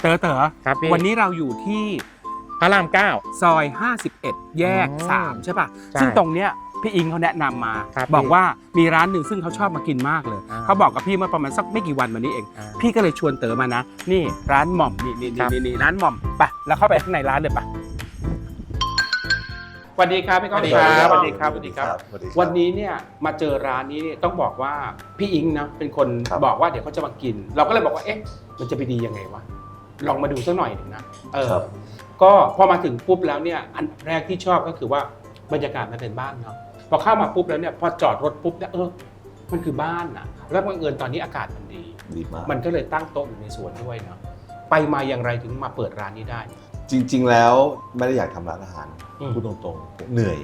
เต๋อเต๋อครับพี่วันนี้เราอยู่ที่พระรามเก้าซอย 51 แยกอ๋อ3ใช่ป่ะ ใช่ซึ่งตรงเนี้ยพี่อิงเขาแนะนำมา ครับบอกพี่ว่ามีร้านหนึ่งซึ่งเขาชอบมากินมากเลย อ่า เขาบอกกับพี่เมื่อประมาณสักไม่กี่วันมานี้เอง อ่า พี่ก็เลยชวนเต๋อมานะ นี่ร้านหม่อมนี่นี่ครันี่บ นี่ร้านหม่อมไปแล้วเข้าไปข้างในร้านเลยปะสวัสดีครับพี่ก้องครับสวัสดีครับสวัสดีครับ สวัสดีครับ วันนี้เนี่ยมาเจอร้านนี้เนี่ยต้องบอกว่าพี่อิงนะเป็นคนครับ บอกว่าเดี๋ยวเขาจะมากิน เราก็เลยบอกว่าเอ๊ะมันจะไปดียังไงวะ ลองมาดูสักหน่อยหนึ่งนะเออครับ ก็พอมาถึงปุ๊บแล้วเนี่ยอันแรกที่ชอบก็คือว่าบรรยากาศมันเป็นบ้านเนาะพอเข้ามาปุ๊บแล้วเนี่ยพอจอดรถปุ๊บเนี่ยเออมันคือบ้านอะแล้วบังเอิญตอนนี้อากาศมันดี ดีมาก มันก็เลยตั้งโต๊ะอยู่ในสวนด้วยเนาะไปมาอย่างไรถึงมาเปิดร้านนี้ได้ จริง ๆ แล้วไม่ได้อยากทำร้านอาหาร อืมพูดตรงๆ เหนื่อย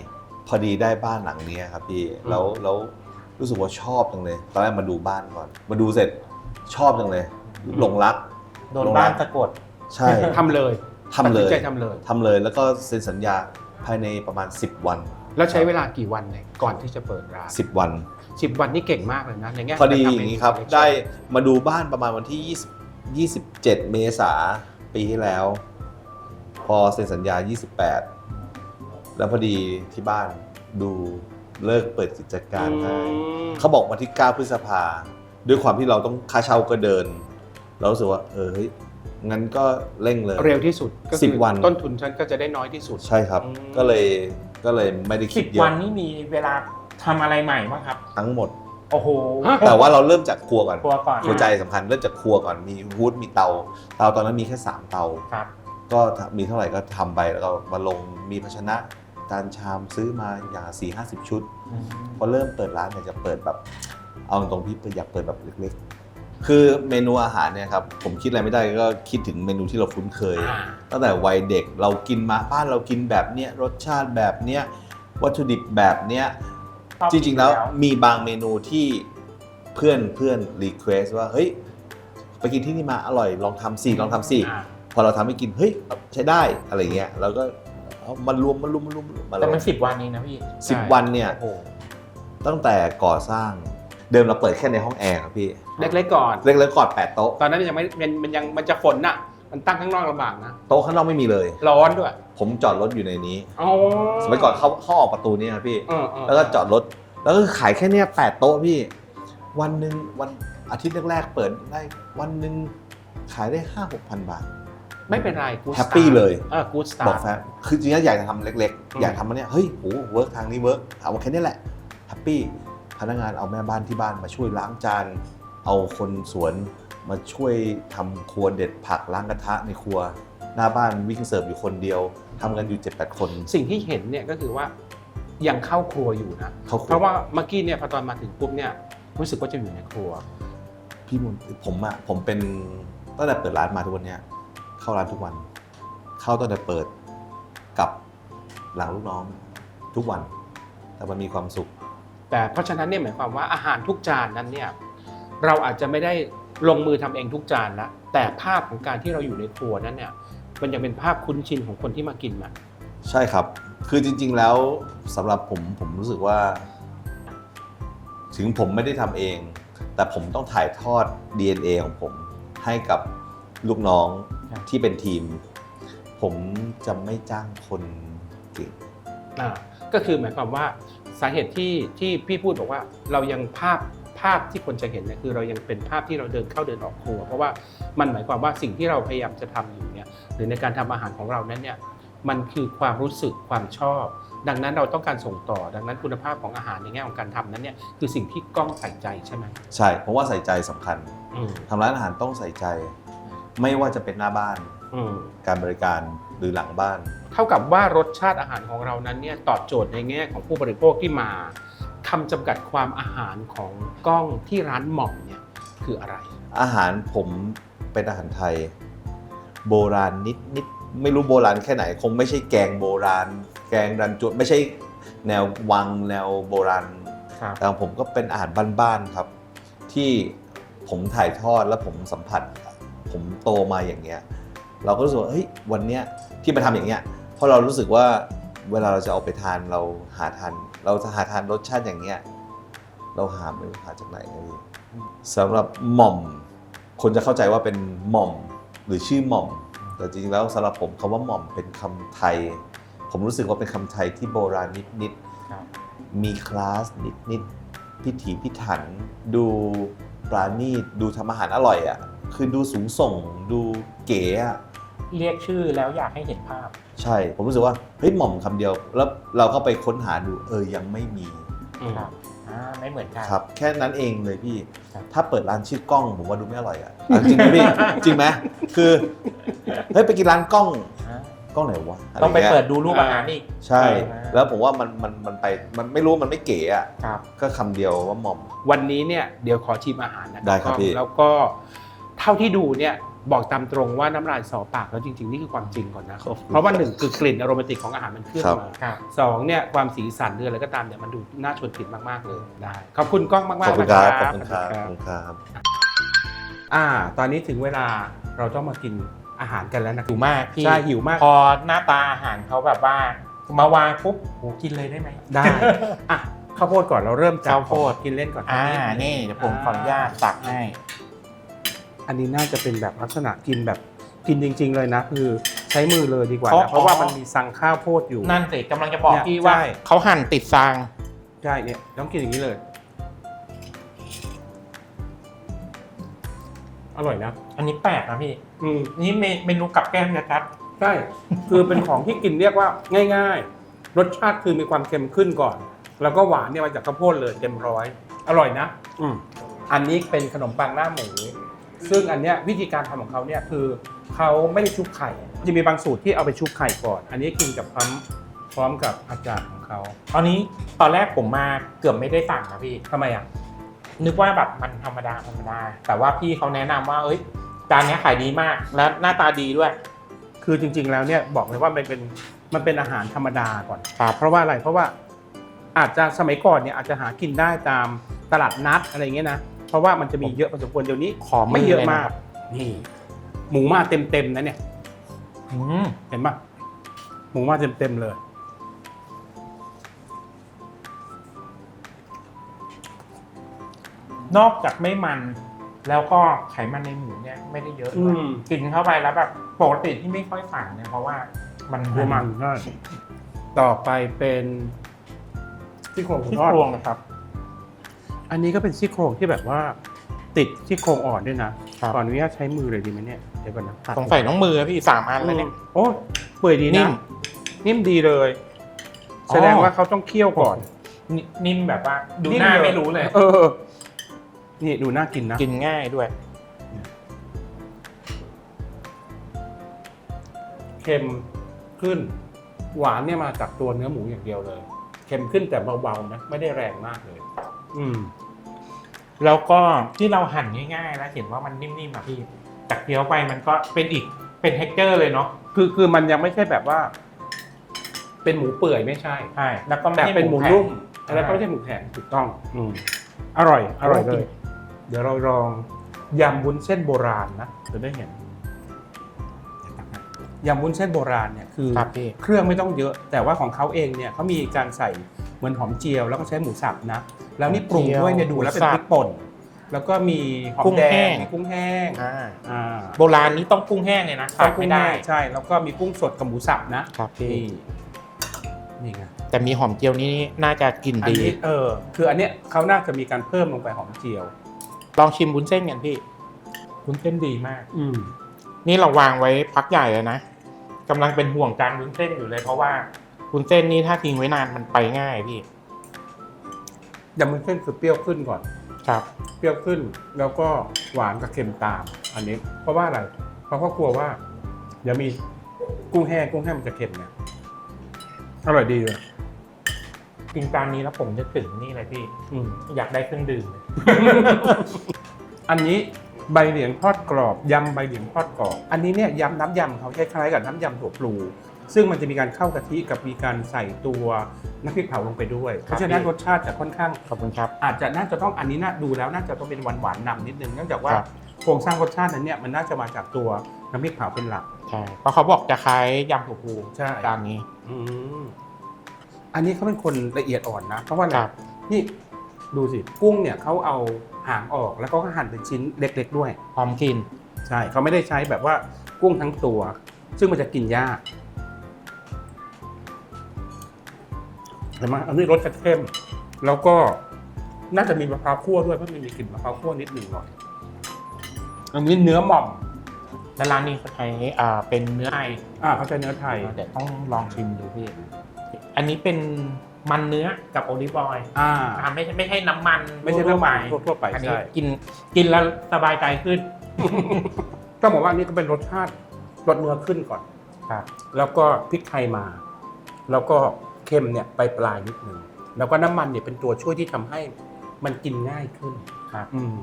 พอดีได้บ้านหลังนี้ครับพี่ อืม แล้วแล้วรู้สึกว่าชอบจังเลย ตอนแรกมาดูบ้านก่อน มาดูเสร็จชอบจังเลย หลงรัก โดนบ้านสะกด ใช่ทำเลยทำเลตัดยสินใจทำเลย ทำเลยแล้วก็เซ็นสัญญาภายในประมาณ 10 วัน แล้วใช้เวลากี่วันเนี่ยก่อนที่จะเปิดร้าน10 วัน สิบวันนี่เก่งมากเลยนะในแง่พอดีกรทำอย่างนี้ครับ selection ได้มาดูบ้านประมาณวันที่ 20 27 เมษาปีที่แล้ว พอเซ็นสัญญา 28 แล้วพอดีที่บ้านดูเลิกเปิดกิจการให้อืมเขาบอกวันที่ 9 พฤษภาด้วยความที่เราต้องค่าเช่าก็เดิน เรารู้สึกว่าเออเฮ้ยงั้นก็เร่งเลย เร็วที่สุดก็สิคืบวัน ต้นทุนฉันก็จะได้น้อยที่สุด ใช่ครับ อืม ก็เลยก็เลยไม่ได้คิสิดบเยอะวันนี่มีเวลาทำอะไรใหม่บ้างครับ ทั้งหมด โอ้โหแต่ว่าเราเริ่มจากครัวก่อน ครัวก่อนหัวใจสำคัญเริ่มจากครัวก่อนมีฮูดมีเตาเตาตอนนั้นมีแค่ 3 เตา ครับ ก็มีเท่าไหร่ก็ทำไปแล้วก็มาลงมีภาชนะจานชามซื้อมาอย่างสี่ห้าสิบชุด พอเริ่มเปิดร้านเนี่ยจะเปิดแบบ เอาตรงๆพี่อยากเปิดแบบเล็กๆ คือเมนูอาหารเนี่ยครับผมคิดอะไรไม่ได้ก็คิดถึงเมนูที่เราคุ้นเคยอ่าตั้งแต่วัยเด็กเรากินมาบ้านเรากินแบบเนี้ยรสชาติแบบเนี้ยวัตถุดิบแบบเนี้ยชอบจริงๆแล้วกินแล้วมีบางเมนูที่เพื่อนเพื่อนรีเควสว่าเฮ้ยไปกินที่นี่มาอร่อยลองทำสิลองทำสิอ่าพอเราทำให้กินเฮ้ยใช้ได้อะไรเงี้ยเราก็เอามารวมมารวมมารวมมาแต่เลยมันสิบวันนี้นะพี่สิบวันเนี่ย โอ้โหตั้งแต่ก่อสร้าง เดิมเราเปิดแค่ในห้องแอร์ครับพี่ เล็กๆก่อน เล็กๆก่อนแปดโต๊ะ ตอนนั้นยังไม่มันมันยังมันจะฝนน่ะ มันตั้งข้างนอกลำบากนะ โต๊ะข้างนอกไม่มีเลย ร้อนด้วย ผมจอดรถอยู่ในนี้ อ๋อสมัยก่อนเข้าเข้าออกประตูนี้ครับพี่ เออเออแล้วก็จอดรถ แล้วก็ขายแค่เนี้ยแปดโต๊ะพี่ วันหนึ่งวันอาทิตย์แรกๆเปิดได้ วันหนึ่งขายได้ห้าหกพันบาท ไม่เป็นไรกูแฮปปี้เลย เออกูสตาบอกร์ แฟนคือจริงๆอยากจะทำเล็กอืม ๆ อยากทำมันเนี้ยเฮ้ยโหเวิร์กทางนี้เวิร์กเอาแค่นี้แหละแฮปปี้ พนักงานเอาแม่บ้านที่บ้านมาช่วยล้างจาน เอาคนสวนมาช่วยทำครัวเด็ดผักล้างกระทะในครัว หน้าบ้านวิ่งเสิร์ฟอยู่คนเดียวทำกันอยู่7-8คน สิ่งที่เห็นเนี่ยก็คือว่ายังเข้าครัวอยู่นะเข้าครัวเพราะว่าเมื่อกี้เนี่ยพอตอนมาถึงปุ๊บเนี่ยรู้สึกว่าจะอยู่ในครัว พี่มนผมอะผมเป็นตั้งแต่เปิดร้านมาทุกวันเนี้ยเข้าร้านทุกวัน เข้าตั้งแต่เปิดกับหลังลูกน้องทุกวัน แต่มันมีความสุข แต่เพราะฉะนั้นเนี่ยหมายความว่าอาหารทุกจานนั้นเนี่ยเราอาจจะไม่ได้ลงมือทำเองทุกจานละแต่ภาพของการที่เราอยู่ในครัวนั้นเนี่ยมันยังเป็นภาพคุ้นชินของคนที่มากินมาใช่ครับ คือจริง ๆแล้วสำหรับผมผมรู้สึกว่า ถึงผมไม่ได้ทำเอง แต่ผมต้องถ่ายทอด DNA ของผมให้กับลูกน้องครับที่เป็นทีม ผมจะไม่จ้างคนเก่งอ่าก็คือหมายความว่า สาเหตุที่ที่พี่พูดบอกว่าเรายังภาพภาพที่คนจะเห็นเนี่ยคือเรายังเป็นภาพที่เราเดินเข้าเดินออกครัว เพราะว่ามันหมายความว่าสิ่งที่เราพยายามจะทำอยู่เนี่ยหรือในการทำอาหารของเรานั้นเนี่ยมันคือความรู้สึกความชอบ ดังนั้นเราต้องการส่งต่อ ดังนั้นคุณภาพของอาหารในแง่ของการทำนั้นเนี่ยคือสิ่งที่กล้องใส่ใจใช่ไหมใช่เพราะว่าใส่ใจสำคัญอืมทำร้านอาหารต้องใส่ใจ ไม่ว่าจะเป็นหน้าบ้านอืมการบริการ หรือหลังบ้าน เท่ากับว่ารสชาติอาหารของเรานั้นเนี่ยตอบโจทย์ในแง่ของผู้บริโภคที่มาคำจำกัดความอาหารของกล้องที่ร้านหม่อมเนี่ยคืออะไร อาหารผมเป็นอาหารไทย โบราณนิดนิดไม่รู้โบราณแค่ไหน คงไม่ใช่แกงโบราณ แกงรันจวนไม่ใช่แนววังแนวโบราณครับแต่ของผมก็เป็นอาหารบ้านๆครับ ที่ผมถ่ายทอดและผมสัมผัส ผมโตมาอย่างเงี้ย เราก็รู้สึกว่าเฮ้ยวันเนี้ยที่มาทำอย่างเงี้ยเพราะเรารู้สึกว่าเวลาเราจะเอาไปทานเราหาทานเราจะหาทานรสชาติอย่างเงี้ยเราหาไม่รู้หาจากไหนนะพี่สำหรับหม่อม คนจะเข้าใจว่าเป็นหม่อมหรือชื่อหม่อม แต่จริงๆแล้วสำหรับผมคำว่าหม่อมเป็นคำไทย ผมรู้สึกว่าเป็นคำไทยที่โบราณนิดครับๆมีคลาสนิดๆพิถีพิถัน ดูปราณีตดูทำอาหารอร่อยอะ่ะคือดูสูงส่ง ดูเก๋อะ เรียกชื่อแล้วอยากให้เห็นภาพ ใช่ ผมรู้สึกว่าเฮ้ยหม่อมคำเดียว แล้วเราก็ไปค้นหาดูเออยังไม่มีครับอ่าไม่เหมือนกัน ครับ แค่นั้นเองเลยพี่ ครับ ถ้าเปิดร้านชื่อกล้องผมว่าดูไม่อร่อยอะอะจริงไหมพี่จริงไหมคือเฮ้ยไปกินร้านกล้องอ่ากล้องไหนวะะรต้องไปงี้ยเปิดดูรูปอาหารอีก ใช่ อ่า แล้วผมว่ามันมันมันไปมันไม่รู้มันไม่เก๋อะครับ ก็คำเดียวว่าหม่อม วันนี้เนี่ยเดี๋ยวขอชิมอาหารนะได้ครับพี่ แล้วก็เท่าที่ดูเนี่ย บอกตามตรงว่าน้ำลายสอปากแล้วจริง ๆ นี่คือความจริงก่อนนะ เพราะว่าหนึ่งคือกลิ่นอโรมาติกของอาหารมันขึ้นครับมาครับสองเนี่ยความสีสันหรืออะไรก็ตามเนี่ยมันดูน่าชวนชิมมากๆเลยได้ขอบคุณกล้องมากๆขอบคุณนะครับขอบคุณครับสขวัอบสดีคุณครับอ่า ตอนนี้ถึงเวลาเราต้องมากินอาหารกันแล้วนะหิวมากพี่ใช่หิวมาก พอหน้าตาอาหารเขาแบบว่ามาวางปุ๊บโหกินเลยได้ไหมได้อะข้าวโพดก่อนเราเริ่มจากข้าวโพดกินเล่นก่อนอ่าสักดนี่เดี๋ยวผมขออนุญาตตักให้ อันนี้น่าจะเป็นแบบลักษณะกินแบบกินจริง ๆ เลยนะ คือใช้มือเลยดีกว่าเพราะนะเพราะว่ามันมีซังข้าวโพดอยู่ นั่นสิกำลังจะบอกเนี่ยพี่ว่า ใช่ เขาหั่นติดซาง ใช่เนี่ยต้องกินอย่างนี้เลย อร่อยนะอันนี้แปลกนะพี่ อืมนี่เมเมนูกับแก้มนะครับ ใช่ คือเป็นของที่กินเรียกว่าง่าย ๆ รสชาติคือมีความเค็มขึ้นก่อน แล้วก็หวานเนี่ยมาจากข้าวโพดเลยเต็มร้อย อร่อยนะ อืมอันนี้เป็นขนมปังหน้าหมู ซึ่งอันเนี้ยวิธีการทำของเขาเนี่ยคือเขาไม่ได้ชุบไข่ จะมีบางสูตรที่เอาไปชุบไข่ก่อน อันนี้กินกับพร้อมพร้อมกับอาจารย์ของเขาตอนนี้ตอนแรกผมมาเกือบไม่ได้สั่งนะพี่ทำไมอะนึกว่าแบบมันธรรมดาธรรมดา แต่ว่าพี่เขาแนะนำว่าเอ้ยจานเนี้ยขายดีมากและหน้าตาดีด้วย คือจริง ๆ แล้วเนี่ยบอกเลยว่ามันเป็นมันเป็นอาหารธรรมดาก่อนครับเพราะว่าอะไรเพราะว่าอาจจะสมัยก่อนเนี่ยอาจจะหากินได้ตามตลาดนัดอะไรอย่างเงี้ยนะ เพราะว่ามันจะมีเยอะพอสมควรเดี๋ยวนี้ขอไม่เยอะลมาก นี่ หมูมาเต็มๆนะเนี่ยอืมเห็นปะหมูมาเต็มๆเลย นอกจากไม่มันแล้วก็ไขมันในหมูเนี่ยไม่ได้เยอะด้วยอืมกินเข้าไปแล้วแบบปกติที่ไม่ค่อยสั่งเนี่ยเพราะว่า มันหมูมันใช่ต่อไปเป็นซี่โครงที่ทอดโครงนะครับ อันนี้ก็เป็นซี่โครงที่แบบว่า ติดซี่โครงอ่อนด้วยนะ ครับ ขออนุญาตใช้มือเลยดีไหมเนี่ย เดี๋ยวก่อนนะตัดสงสัยน้องมือพี่สามอันเลยเนี่ย โอ้เปื่อยดีนิ่นะ ม นิ่มดีเลยอ๋อแสดงว่าเขาต้องเคี่ยวก่อน นินิ่มแบบว่า ดูนิ่หน้าเลย ไม่รู้เลย เออ นี่ดูน่ากินนะ กินง่ายด้วย เค็มขึ้น หวานเนี่ยมาจากตัวเนื้อหมูอย่างเดียวเลย เค็มขึ้นแต่เบาๆนะ ไม่ได้แรงมากเลย อืม แล้วก็ที่เราหั่นง่ายๆแล้วเห็นว่ามันนิ่มๆอะพี่จากเคี้ยวไปมันก็เป็นอีกเป็นเท็กเจอร์เลยเนาะคือคือมันยังไม่ใช่แบบว่า เป็นหมูเปื่อยไม่ใช่ใช่แล้วก็แต่ไใช่เป็นหมูแผ่นุ่มแล้วก็ไม่ใช่หมูแข็งถูกต้องอืมอร่อย อร่อยเลย เดี๋ยวเราลองยำวุ้นเส้นโบราณนะจะได้เห็นยำวุ้นเส้นโบราณเนี่ยคือครับพี่เครื่องไม่ต้องเยอะ แต่ว่าของเขาเองเนี่ยเขามีการใส่เหมือนหอมเจียว แล้วก็ใช้หมูสับนะ แล้วนี่ปรุงด้วยเนี่ยดูแล้วเป็นพริกป่น แล้วก็มีหอมกุ้งแดแห้งงมีกุ้งแห้งอ่าอ่าโบราณนี้ต้องกุ้งแห้งเลยนะใช่ขาดกุ้ไม่งได้แห้งใช่ แล้วก็มีกุ้งสดกับหมูสับนะครับพี่นี่นี่ไงแต่มีหอมเจียวนี่น่าจะกินอันดีนี้เออ คืออันเนี้ยเขาน่าจะมีการเพิ่มลงไปหอมเจียว ลองชิมวุ้นเส้นกันพี่วุ้นเส้นดีมาก อืมนี่เราวางไว้พักใหญ่เลยนะกำลังเป็นห่วงการวุ้นเส้นอยู่เลยเพราะว่าวุ้นเส้นนี่ถ้าทิ้งไว้นานมันไปง่ายพี่ ยำวุ้นเส้นคือเปรี้ยวขึ้นก่อน ครับ เปรี้ยวขึ้นแล้วก็หวานกับเค็มตาม อันนี้ เพราะว่าอะไร เพราะเขากลัวว่าเดี๋ยวมีกุ้งแห้งกุ้งแห้งมันจะเค็มไงอร่อยดีเลยกินจานนี้แล้วผมจะถึงนี่เลยพี่ อืม อยากได้เครื่องดื่มเลยอันนี้ใบเหลียงทอดกรอบยำใบเหลียงทอดกรอบ อันนี้เนี่ยยำน้ำยำเขาคล้ายๆกับน้ำยำถั่วพลู ซึ่งมันจะมีการเข้ากะทิกับมีการใส่ตัวน้ำพริกเผาลงไปด้วย เพราะฉะนั้นรสชาติจะค่อนข้างขอบคุณครับ อาจจะน่าจะต้องอันนี้น่าดูแล้วน่าจะต้องเป็นหวานหวานๆนำนิดนึงเนื่องจากว่าครับ โครงสร้างรสชาตินั้นเนี่ยมันน่าจะมาจากตัวน้ำพริกเผาเป็นหลัก ใช่เพราะเขาบอกจะคล้ายยำถั่วพูใช่ จานนี้ อืมอันนี้เขาเป็นคนละเอียดอ่อนนะ เพราะว่าอะไรครับ นี่ดูสิกุ้งเนี่ยเขาเอาหางออกแล้วก็หั่นเป็นชิ้นเล็ก ๆ ด้วย พร้อมกิน ใช่เขาไม่ได้ใช้แบบว่ากุ้งทั้งตัว ซึ่งมันจะกินยาก ห็นไหมอันนี้รสจะเข้ม แล้วก็น่าจะมีมะพร้าวคั่วด้วยเพราะมันมีกลิ่นมะพร้าวคั่วนิดหนึ่งหน่อยอันนี้เนื้อหม่อมแล้วร้านนี้เขาใช้อ่าเป็นเนื้อไทยอ่าเขาใช้เนื้อไทยเดี๋ยวต้องลองชิมดูพี่ อันนี้เป็นมันเนื้อกับโอลิฟออยล์อ่าอ่าไม่ใช่ไม่ใช่น้ำมันไม่ใช่น้ำมันทั่วๆไปอันนี้ใช่กินกินแล้วสบายใจขึ้นต้องบอกว่าอันนี้ก็เป็นรสชาติรสเนื้อขึ้นก่อนครับแล้วก็พริกไทยมา แล้วก็เค็มเนี่ยไปปลายนิดนึงแล้วก็น้ำมันเนี่ยเป็นตัวช่วยที่ทำให้มันกินง่ายขึ้นครับ อืม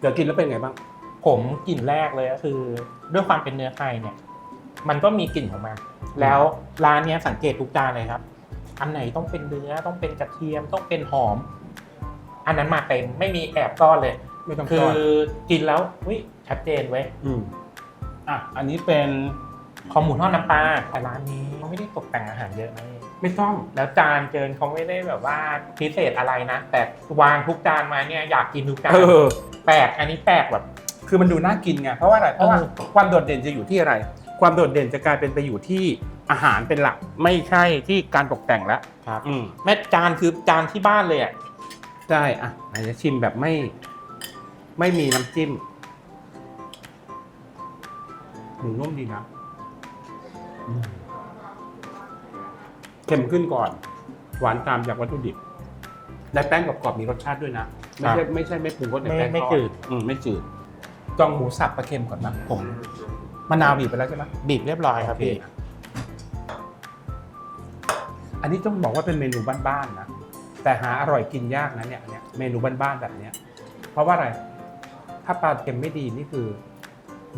เดี๋ยวกินแล้วเป็นไงบ้าง ผมกลิ่นแรกเลยก็คือ ด้วยความเป็นเนื้อไทยเนี่ย มันก็มีกลิ่นของมันแล้วร้านเนี้ยสังเกตทุกจานเลยครับ อันไหนต้องเป็นเนื้อต้องเป็นกระเทียมต้องเป็นหอม อันนั้นมาเต็มไม่มีแอบซ่อนเลย ไม่ต้องคืซ่ออนกินแล้วอุ้ยชัดเจนเว้ยอืมอะอันนี้เป็นคอหมูทอดน้ำปลาแต่ร้านนี้เขาไม่ได้ตกแต่งอาหารเยอะนะพี่ ไม่ต้องแล้วจานเจินเขาไม่ได้แบบว่าพิเศษอะไรนะ แต่วางทุกจานมาเนี่ยอยากกินทุกจานเออ แปลกอันนี้แปลกแบบ คือมันดูน่ากินไงเพราะว่าอะไรเพราะว่าเออ ความโดดเด่นจะอยู่ที่อะไร ความโดดเด่นจะกลายเป็นไปอยู่ที่อาหารเป็นหลัก ไม่ใช่ที่การตกแต่งแล้วครับอืมแม่จานคือจานที่บ้านเลยอะใช่อะไหนจะชิมแบบไม่ ไม่มีน้ำจิ้มหมูนุ่มดีนะอืม เค็มขึ้นก่อน หวานตามจากวัตถุดิบ และแป้งกรอบๆมีรสชาติด้วยนะ ไม่ใช่ไม่ใช่ไม่ปรุงรสในไม่แป้งไม่ทอจืดอืมไม่จืดจองหมูสับปลาเค็มก่อนนะผมมะนาวบีบไปแล้วใช่ไหมบีบเรียบร้อยครับพี่อันนี้ต้องบอกว่าเป็นเมนูบ้านๆนะแต่หาอร่อยกินยากนะเนี่ยอันเนี้ยเมนูบ้านๆแบบเนี้ย เพราะว่าอะไร ถ้าปลาเค็มไม่ดีนี่คือ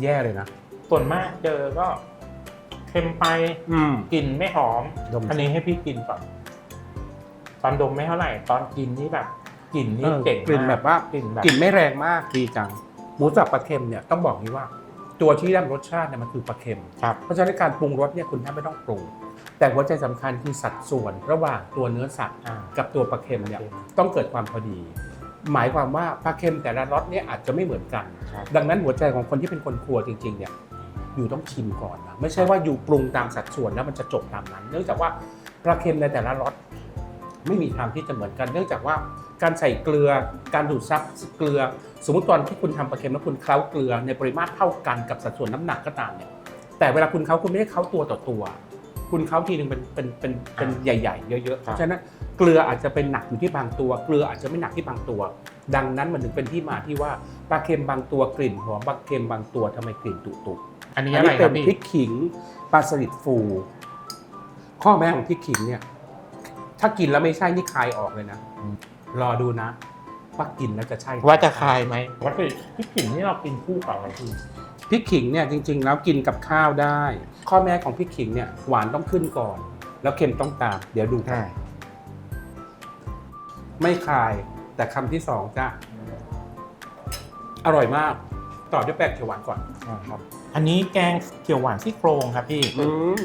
แย่เลยนะส่วนมากเจอก็เค็มไปอืม กลิ่นไม่หอม ดมอันนี้ให้พี่กินก่อนตอนดมไม่เท่าไหร่ ตอนกินนี่แบบกลิ่นนี่เจ๋งกลิ่นแบบว่า กลิ่นแบบกลิ่นไม่แรงมากดีจัง หมูสับปลาเค็มเนี่ยต้องบอกนี้ว่า ตัวที่ได้รสชาติเนี่ยมันคือปลาเค็ม ครับ เพราะฉะนั้นการปรุงรสเนี่ยคุณแทบไม่ต้องปรุง แต่หัวใจสำคัญคือสัดส่วนระหว่างตัวเนื้อสัตว์อ่ากับตัวปลาเค็มเนี่ยต้องเกิดความพอดี หมายความว่าปลาเค็มแต่ละรสเนี่ยอาจจะไม่เหมือนกัน ครับ ดังนั้นหัวใจของคนที่เป็นคนครัวจริงๆเนี่ย อยู่ต้องชิมก่อนนะไม่ใช่ว่าอยู่ปรุงตามสัดส่วนแล้วมันจะจบตามนั้น เนื่องจากว่าปลาเค็มในแต่ละรสไม่มีทางที่จะเหมือนกัน เนื่องจากว่าการใส่เกลือการดูดซับเกลือ สมมติตอนที่คุณทำปลาเค็มแล้วคุณเคล้าเกลือในปริมาตรเท่ากันกับสัดส่วนน้ำหนักก็ตามเนี่ยแต่เวลาคุณเคล้าคุณไม่ได้เคล้าตัวต่อตัว คุณเคล้าทีหนึ่งเป็นเป็นเป็นเป็นใหญ่ ๆ เยอะๆเพราะฉะนั้นเกลืออาจจะเป็นหนักอยู่ที่บางตัว เกลืออาจจะไม่หนักที่บางตัว ดังนั้นมันถึงเป็นที่มาที่ว่าปลาเค็มบางตัวกลิ่นหอมปลาเค็มบางตัวทำไมกลิ่นตุตุ อันนี้อันอะไรนี้คเป็รับนพี่พริกขิงปลาสลิดฟู ข้อแม้ของพริกขิงเนี่ย ถ้ากินแล้วไม่ใช่นี่คายออกเลยนะ รอดูนะว่ากินแล้วจะใช่ ว่าจะคายไหมวัตถุพี่ขิงนี่เรากินคู่กับอะไรพี่พริกขิงเนี่ยจริง ๆ แล้วกินกับข้าวได้ ข้อแม้ของพริกขิงเนี่ยหวานต้องขึ้นก่อน แล้วเค็มต้องตามเดี๋ยวดูกันไม่คายแต่คำที่สองจ้ะอร่อยมากต่อด้วยแป้งเขียวหวานก่อนอ่าครับ อันนี้แกงเขียวหวานซี่โครงครับพี่อืม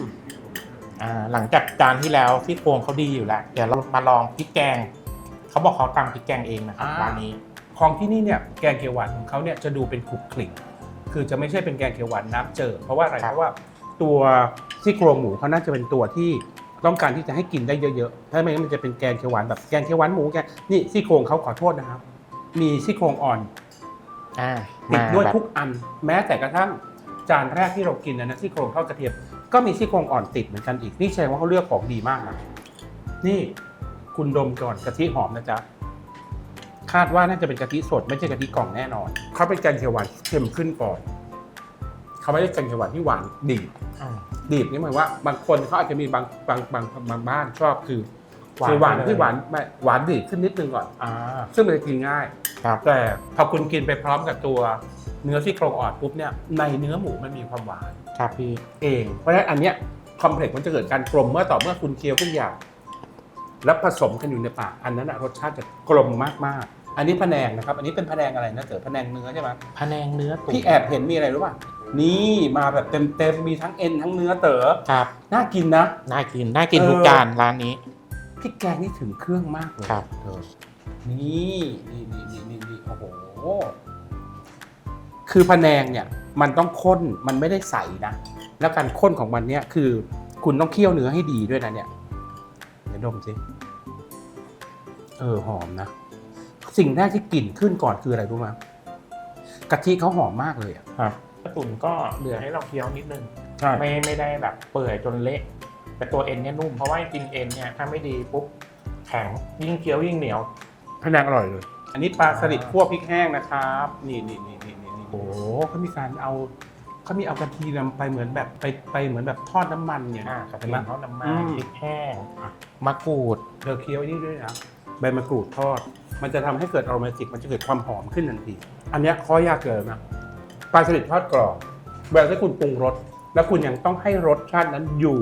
อ่าหลังจากจานที่แล้วซี่โครงเขาดีอยู่แล้วเดี๋ยวเรามาลองพริกแกง เขาบอกเขาตำพริกแกงเองนะครับร้านนี้ของที่นี่เนี่ยแกงเขียวหวานของเขาเนี่ยจะดูเป็นขลุกขลิ่นคือจะไม่ใช่เป็นแกงเขียวหวานน้ำเจอเพราะว่าอะไรครับเพราะว่าตัวซี่โครงหมูเขาน่าจะเป็นตัวที่ต้องการที่จะให้กินได้เยอะๆถ้าไม่งั้นมันจะเป็นแกงเขียวหวานแบบแกงเขียวหวานหมูแกงนี่ซี่โครงเขาขอโทษนะครับ มีซี่โครงอ่อนอ่าติดด้วยมาแบบทุกอัน แม้แต่กระทั่ง จานแรกที่เรากินนะนะซี่โครงทอดกระเทียมก็มีซี่โครงอ่อนติดเหมือนกันอีกนี่แสดงว่าเขาเลือกของดีมากนะนี่คุณดมก่อนกะทิหอมนะจ๊ะคาดว่าน่าจะเป็นกะทิสดไม่ใช่กะทิกล่องแน่นอนเขาเป็นแกงเขียวหวานเค็มขึ้นก่อนเขาไม่ได้แกงเขียวหวานที่หวานดีบอ่าดีบนี่หมายว่า บางคนเขาอาจจะมีบางบางบางบางบ้านชอบคือหวานคือหวานไปเลยที่หวานไม่หวานดีบขึ้นนิดนึงก่อนอ่าซึ่งมันจะกินง่ายครับแต่พอคุณกินไปพร้อมกับตัว เนื้อซี่โครงอ่อนปุ๊บเนี่ยในเนื้อหมูมันมีความหวานครับพี่เองเพราะฉะนั้นอันเนี้ยคอมเพล็กซ์มันจะเกิดการกลมเมื่อต่อเมื่อคุณเคี้ยวทุกอย่างแล้วผสมกันอยู่ในปากอันนั้นอะรสชาติจะกลมมากๆ อันนี้พะแนงนะครับ อันนี้เป็นพะแนงอะไรนะเต๋อพะแนงเนื้อใช่ไหมพะแนงเนื้อตุ๋นพี่แอบเห็นมีอะไรรู้ป่ะนี่มาแบบเต็มๆมีทั้งเอ็นทั้งเนื้อเต๋อครับน่ากินนะน่ากินน่ากินเออทุกจานร้านนี้พริกแกงนี่ถึงเครื่องมากเลยครับเธอนี่นี่นี่นี่นี่นี่โอ้โห คือพะแนงเนี่ยมันต้องข้นมันไม่ได้ใสนะ แล้วการข้นของมันเนี่ยคือคุณต้องเคี่ยวเนื้อให้ดีด้วยนะเนี่ยเดี๋ยวดมสิเออหอมนะ สิ่งแรกที่กลิ่นขึ้นก่อนคืออะไรรู้ไหมกะทิเขาหอมมากเลยอะครับกระตุนก็เหลือให้เราเคี้ยวนิดนึงใช่ไม่ไม่ได้แบบเปื่อยจนเละแต่ตัวเอ็นเนี่ยนุ่มเพราะว่าจริงๆเอ็นเนี่ยถ้าไม่ดีปุ๊บแข็งยิ่งเคี้ยวยิ่งเหนียวพะแนงอร่อยเลย อันนี้ปลาสลิดคั่วพริกแห้งนะครับ นี่นี่นี่นี่นี่นี่ โอ้โหเขามีการเอาเขามีเอากะทินำไปเหมือนแบบไปไปเหมือนแบบทอดน้ำมันเนี่ยอ่ากระเห็เทีนยไหมมเขาน้ำมัอืนมพริกแห้งอะมะกรูดเธอเคี้ยวนี่ด้วยนะใบมะกรูดทอด มันจะทำให้เกิดอโรมาติก มันจะเกิดความหอมขึ้นทันที อันเนี้ยข้อยากเกินนะปลาสลิดทอดกรอบเวลาที่คุณปรุงรสแล้วคุณยังต้องให้รสชาตินั้นอยู่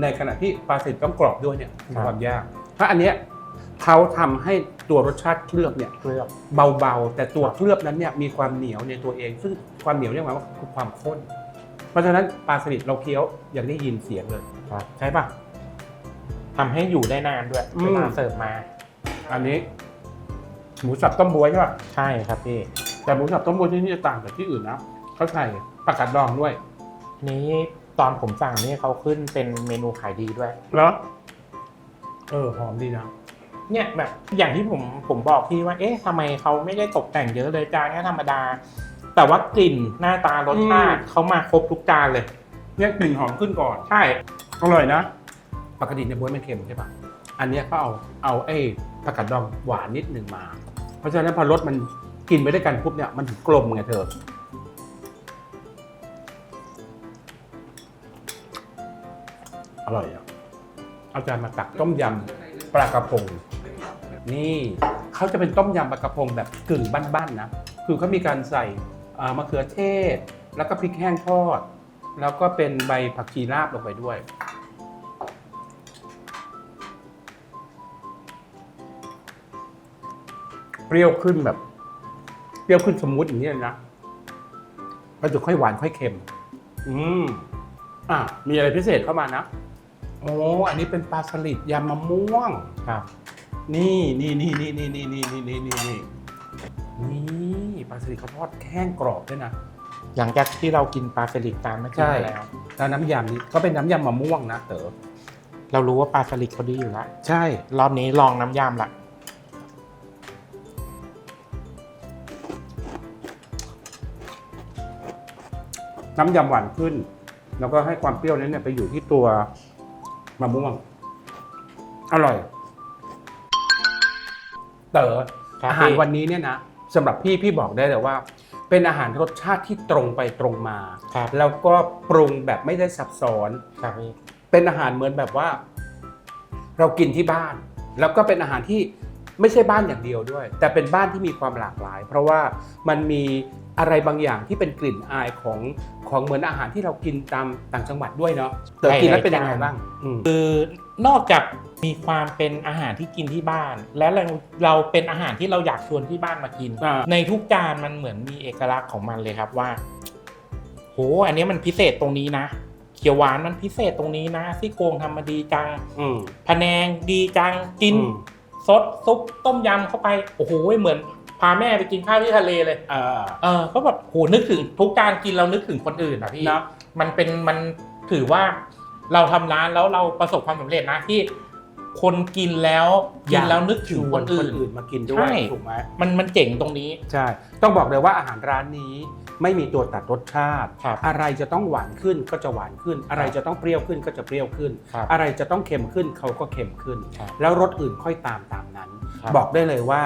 ในขณะที่ปลาสลิดต้องกรอบด้วยเนี่ยมีความยากเพราะอันเนี้ย เขาทำให้ตัวรสชาติเคลือบเนี่ย เคลือบ เบาๆ แต่ตัวเคลือบนั้นเนี่ยมีความเหนียวในตัวเอง ซึ่งความเหนียวเนี่ยหมายว่าคือความข้น เพราะฉะนั้นปลาสลิดเราเคี้ยวยังได้ยินเสียงเลย ครับ ใช่ปะ ทำให้อยู่ได้นานด้วยอืม เวลาเสิร์ฟมา อันนี้ หมูสับต้มบวยใช่ปะใช่ครับพี่ แต่หมูสับต้มบวยที่นี่จะต่างจากที่อื่นนะเขาใส่ผักกาดดองด้วยนี้ตอนผมสั่งนี่เขาขึ้นเป็นเมนูขายดีด้วยเหรอเออหอมดีนะ เนี่ยแบบอย่างที่ผมผมบอกพี่ว่า เอ๊ะทำไมเขาไม่ได้ตกแต่งเยอะเลยจานแค่ธรรมดา แต่ว่ากลิ่นหน้าตารสชาติอืมเขามาครบทุกจานเลย เนี่ยกลิ่นหอมขึ้นก่อน ใช่ อร่อยนะ ปกติในยบวยมันเค็มใช่ปะอันเนี้ยก็เอาเอาไอ้ผักกาดดองหวานนิดหนึ่งมา เพราะฉะนั้นพอรสมันกินไปด้วยกันปุ๊บเนี่ยมันถึงกลมไงเธออร่อยอะ เอาจานมาตักต้มยำปลากระพง นี่เขาจะเป็นต้มยำปลากระพงแบบกึ่งบ้านๆนะ คือเขามีการใส่อ่ามะเขือเทศ แล้วก็พริกแห้งทอด แล้วก็เป็นใบผักชีลาบลงไปด้วย เปรี้ยวขึ้นแบบ เปรี้ยวขึ้นสมูทอย่างนี้เลยนะมันจะค่อยหวานค่อยเค็ม อืมอะมีอะไรพิเศษเข้ามานะโอ้อันนี้เป็นปลาสลิดยำมะม่วงครับ นี่นี่นี่นี่นี่นี่นี่นี่นี่นี่นี่นี่ปลาสลิดเขาทอดแห้งกรอบด้วยนะหลังจากที่เรากินปลาสลิดตามเมื่อกี้ใช่แล้วแล้วน้ำยำนี้ก็เป็นน้ำยำมะม่วงนะเต๋อเรารู้ว่าปลาสลิดเขาดีอยู่แล้วใช่ รอบนี้ลองน้ำยำละน้ำยำหวานขึ้น แล้วก็ให้ความเปรี้ยวนั้นเนี่ยไปอยู่ที่ตัวมะม่วง อร่อยเต๋อครับอาหารพี่ วันนี้เนี่ยนะสำหรับพี่พี่บอกได้เลยว่า เป็นอาหารรสชาติที่ตรงไปตรงมา ครับแล้วก็ปรุงแบบไม่ได้ซับซ้อน ครับพี่เป็นอาหารเหมือนแบบว่า เรากินที่บ้าน แล้วก็เป็นอาหารที่ ไม่ใช่บ้านอย่างเดียวด้วย แต่เป็นบ้านที่มีความหลากหลาย เพราะว่ามันมีอะไรบางอย่างที่เป็นกลิ่นอายของของเหมือนอาหารที่เรากินตามต่างจังหวัดด้วยเนาะเต๋อกินแล้วเป็นยังไงบ้างอืมคือนอกจากมีความเป็นอาหารที่กินที่บ้าน และเราเราเป็นอาหารที่เราอยากชวนที่บ้านมากินอ่าในทุกจานมันเหมือนมีเอกลักษณ์ของมันเลยครับว่าโหอันนี้มันพิเศษตรงนี้นะเขียวหวานมันพิเศษตรงนี้นะซี่โครงทำมาดีจังอืมพะแนงดีจังกินอืม ซดซุปต้มยำเข้าไป โอ้โหเหมือนพาแม่ไปกินข้าวที่ทะเลเลยอ่าเออก็แบบโหนึกถึงทุกจานกินเรานึกถึงคนอื่นอะพี่นะมันเป็นมันถือว่าเราทำร้านแล้วเราประสบความสำเร็จนะที่ คนกินแล้วกินแล้วนึกถึงชควนนคอื่นนอื่นมากินด้วใช่ยถูกไหมมันมันเจ๋งตรงนี้ใช่ต้องบอกเลยว่าอาหารร้านนี้ไม่มีตัวตัดรสชาติครับอะไรจะต้องหวานขึ้นก็จะหวานขึ้น อะไรจะต้องเปรี้ยวขึ้นก็จะเปรี้ยวขึ้นครับอะไรจะต้องเค็มขึ้นเขาก็เค็มขึ้นครับแล้วรสอื่นค่อยตามตามนั้นครับบอกได้เลยว่า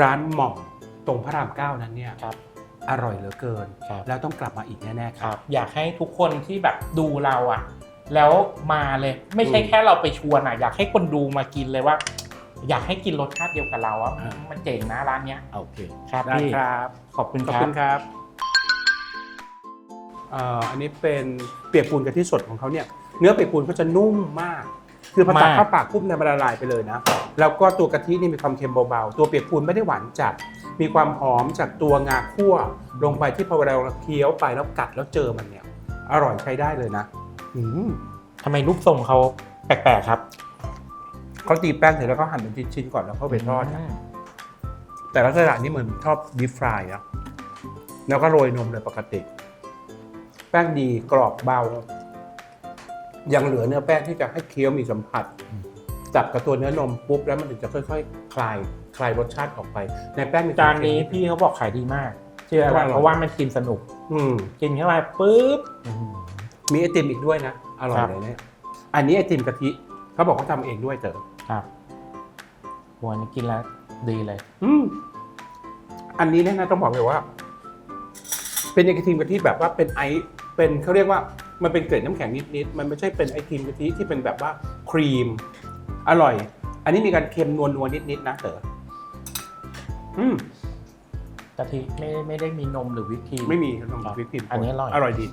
ร้านหม่อมตรงพระรามเก้านั้นเนี่ยครับอร่อยเหลือเกินครับแล้วต้องกลับมาอีกแน่ๆคครับรับ อยากให้ทุกคนที่แบบดูเราอะ แล้วมาเลย ไม่ใช่อืมแค่เราไปชวนอะอยากให้คนดูมากินเลยว่า อยากให้กินรสชาติเดียวกับเราอะอ่ามันเจ๋งนะร้านเนี้ยโอเคครับได้พี่ครับขอบคุณขอบครัคุบณครับเอ่ออันนี้เป็นเปียกปูนกะทิสดของเขาเนี่ย เนื้อเปียกปูนเขาจะนุ่มมาก คือพอตักมากเข้าปากปุ๊บเนี่ยมันละลายไปเลยนะ แล้วก็ตัวกะทินี่มีความเค็มเบาๆ ตัวเปียกปูนไม่ได้หวานจัด มีความหอมจากตัวงาคั่ว ลงไปที่พอเวลาเราเคี้ยวไปแล้วกัดแล้วเจอมันเนี่ย อร่อยใช้ได้เลยนะอืม ทำไมรูปทรงเขาแปลกๆครับเขาตีแป้งเสร็จแล้วก็หั่นเป็นชิ้นๆก่อนแล้วเข้าไปทอดนะแต่ลักษณะนี้เหมือนชอบดีฟรายนะแล้วก็โรยนมเลยปกติ แป้งดีกรอบเบา ยังเหลือเนื้อแป้งที่จะให้เคี้ยวมีสัมผัส จับกับตัวเนื้อนมปุ๊บแล้วมันถึงจะค่อยๆ คลาย คลายรสชาติออกไป ในแป้งมีจานนี้พี่เขาบอกขายดีมากเชื่ออะไรอร่อยเพราะว่ามันกินสนุก อืมกินเข้าไปปุ๊บอื้อหือ มีไอติมอีกด้วยนะ อร่อยครับเลยเนี่ยอันนี้ไอติมกะทิเขาบอกเขาทำเองด้วยเต๋อครับหัวนี้กินแล้วดีเลย อืมอันนี้เนี่ยนะต้องบอกเลยว่า เป็นไอติมกะทิแบบว่าเป็นไอซ์เป็นเขาเรียกว่ามันเป็นเกล็ดน้ำแข็งนิดๆมันไม่ใช่เป็นไอติมกะทิที่เป็นแบบว่าครีม อร่อย อันนี้มีการเค็มนวลๆนิดๆนะเต๋ออืมกะทิไม่ไม่ได้มีนมหรือวิปครีมไม่มีขนมครับวิปครีมอันนี้อร่อยอร่อยดี